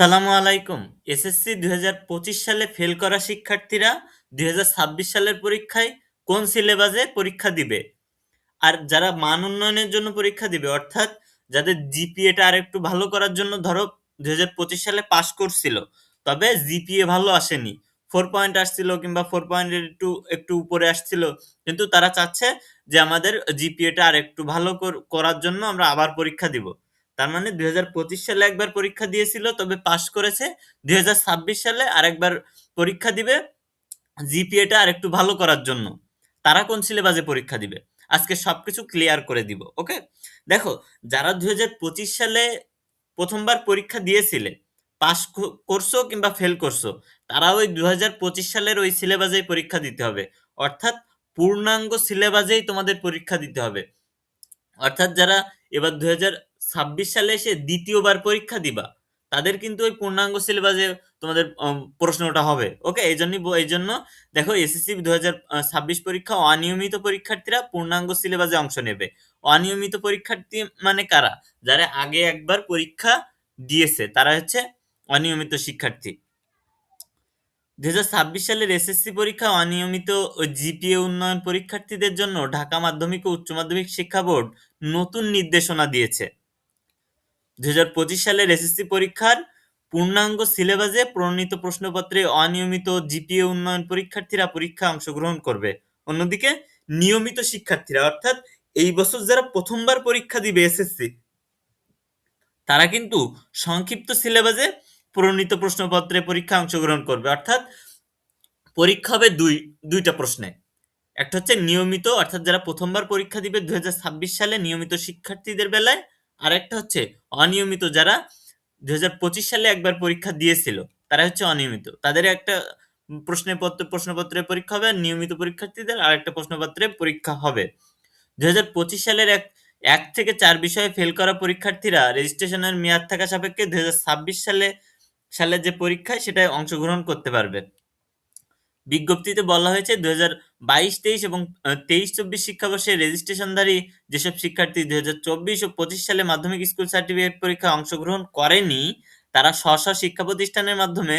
সালামু আলাইকুম। এসএসসি দু হাজার পঁচিশ সালে ফেল করা শিক্ষার্থীরা দু হাজার ছাব্বিশ সালের পরীক্ষায় কোন সিলেবাসে পরীক্ষা দিবে? আর যারা মান উন্নয়নের জন্য পরীক্ষা দিবে, অর্থাৎ যাদের জিপিএটা আর একটু ভালো করার জন্য, ধরো দু হাজার পঁচিশ সালে পাশ করছিল, তবে জিপিএ ভালো আসেনি। ফোর পয়েন্ট আসছিল কিংবা ফোর পয়েন্টের একটু একটু উপরে আসছিল, কিন্তু তারা চাচ্ছে যে আমাদের জিপিএটা আর একটু ভালো করার জন্য আমরা আবার পরীক্ষা দিব। তার মানে দুই হাজার পঁচিশ সালে একবার পরীক্ষা দিয়েছিল, তবে পাশ করেছে। দু হাজার ছাব্বিশ সালে আরেকবার পরীক্ষা দিবে জিপিএটা আর একটু ভালো করার জন্য। তারা কোন সিলেবাসে পরীক্ষা দিবে? আজকে সবকিছু ক্লিয়ার করে দিব ওকে দেখো, যারা দু হাজার পঁচিশ সালে প্রথমবার পরীক্ষা দিয়েছিলে পাস করছ কিংবা ফেল করছ তারা ওই দুই হাজার পঁচিশ সালের ওই সিলেবাসেই পরীক্ষা দিতে হবে। অর্থাৎ পূর্ণাঙ্গ সিলেবাসেই তোমাদের পরীক্ষা দিতে হবে। অর্থাৎ যারা এবার দুই সালে এসে দ্বিতীয়বার পরীক্ষা দিবা। তাদের কিন্তু ওই পূর্ণাঙ্গ সিলেবাসে তোমাদের প্রশ্নটা হবে। ওকে এই জন্যই এই জন্য দেখো এসএসসি দু ছাব্বিশ পরীক্ষা, অনিয়মিত পরীক্ষার্থীরা পূর্ণাঙ্গ সিলেবাসে অংশ নেবে। অনিয়মিত পরীক্ষার্থী মানে কারা? যারা আগে একবার পরীক্ষা দিয়েছে, তারা হচ্ছে অনিয়মিত শিক্ষার্থী। দুই হাজার ছাব্বিশ সালের এসএসসি পরীক্ষা, অনিয়মিত জিপিএ উন্নয়ন পরীক্ষার্থীদের জন্য ঢাকা মাধ্যমিক ও উচ্চ মাধ্যমিক শিক্ষা বোর্ড নতুন নির্দেশনা দিয়েছে। দুই হাজার পঁচিশ সালের এসএসসি পরীক্ষার পূর্ণাঙ্গ সিলেবাসে প্রণীত প্রশ্নপত্রে অনিয়মিত জিপিএ উন্নয়ন পরীক্ষার্থীরা পরীক্ষায় অংশগ্রহণ করবে। অন্যদিকে, নিয়মিত শিক্ষার্থীরা, অর্থাৎ এই বছর যারা প্রথমবার পরীক্ষা দিবে এসএসসি তারা কিন্তু সংক্ষিপ্ত সিলেবাসে প্রণীত প্রশ্নপত্রে পরীক্ষায় অংশগ্রহণ করবে। অর্থাৎ পরীক্ষা হবে দুই, দুইটা প্রশ্নে। একটা হচ্ছে নিয়মিত, অর্থাৎ যারা প্রথমবার পরীক্ষা দিবে দুই হাজার ছাব্বিশ সালে নিয়মিত শিক্ষার্থীদের বেলায় আর একটা হচ্ছে অনিয়মিত যারা দু হাজার পঁচিশ সালে একবার পরীক্ষা দিয়েছিল তারা হচ্ছে অনিয়মিত। তাদের একটা প্রশ্নের পত্র, প্রশ্নপত্রের পরীক্ষা হবে আর নিয়মিত পরীক্ষার্থীদের আর একটা প্রশ্নপত্রে পরীক্ষা হবে। দুই হাজার পঁচিশ সালের এক এক থেকে চার বিষয়ে ফেল করা পরীক্ষার্থীরা রেজিস্ট্রেশনের মেয়াদ থাকা সাপেক্ষে দুই হাজার ছাব্বিশ সালে, সালের যে পরীক্ষায় সেটায় অংশগ্রহণ করতে পারবে। বিজ্ঞপ্তিতে বলা হয়েছে দুই হাজার বাইশ, তেইশ এবং তেইশ চব্বিশ শিক্ষাবর্ষে রেজিস্ট্রেশনধারী যেসব শিক্ষার্থী দুই হাজার চব্বিশ ও পঁচিশ সালে মাধ্যমিক স্কুল সার্টিফিকেট পরীক্ষায় অংশগ্রহণ করেনি, তারা স্ব স্ব শিক্ষা প্রতিষ্ঠানের মাধ্যমে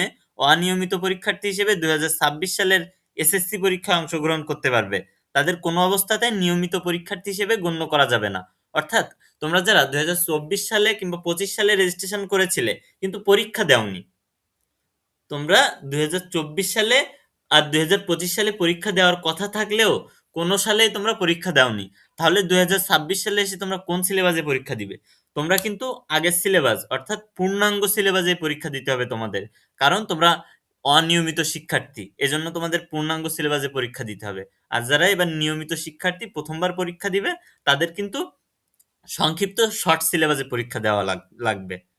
অনিয়মিত পরীক্ষার্থী হিসেবে দুই হাজার ছাব্বিশ সালের এসএসসি পরীক্ষায় অংশগ্রহণ করতে পারবে। তাদের কোনো অবস্থাতে নিয়মিত পরীক্ষার্থী হিসেবে গণ্য করা যাবে না। অর্থাৎ তোমরা যারা দুই হাজার চব্বিশ সালে কিংবা পঁচিশ সালে রেজিস্ট্রেশন করেছিলে, কিন্তু পরীক্ষা দেওনি, তোমরা দুই হাজার চব্বিশ সালে আর দুই হাজার পঁচিশ সালে পরীক্ষা দেওয়ার কথা থাকলেও কোনো সালেই তোমরা পরীক্ষা দাওনি। তাহলে দু হাজার ছাব্বিশ সালে এসে তোমরা কোন সিলেবাসে পরীক্ষা দিবে? তোমরা কিন্তু আগের সিলেবাস, অর্থাৎ পূর্ণাঙ্গ সিলেবাসে পরীক্ষা দিতে হবে তোমাদের। কারণ তোমরা অনিয়মিত শিক্ষার্থী, এজন্য তোমাদের পূর্ণাঙ্গ সিলেবাসে পরীক্ষা দিতে হবে। আর যারা এবার নিয়মিত শিক্ষার্থী, প্রথমবার পরীক্ষা দিবে, তাদের কিন্তু সংক্ষিপ্ত, শর্ট সিলেবাসে পরীক্ষা দেওয়া লাগ- লাগবে।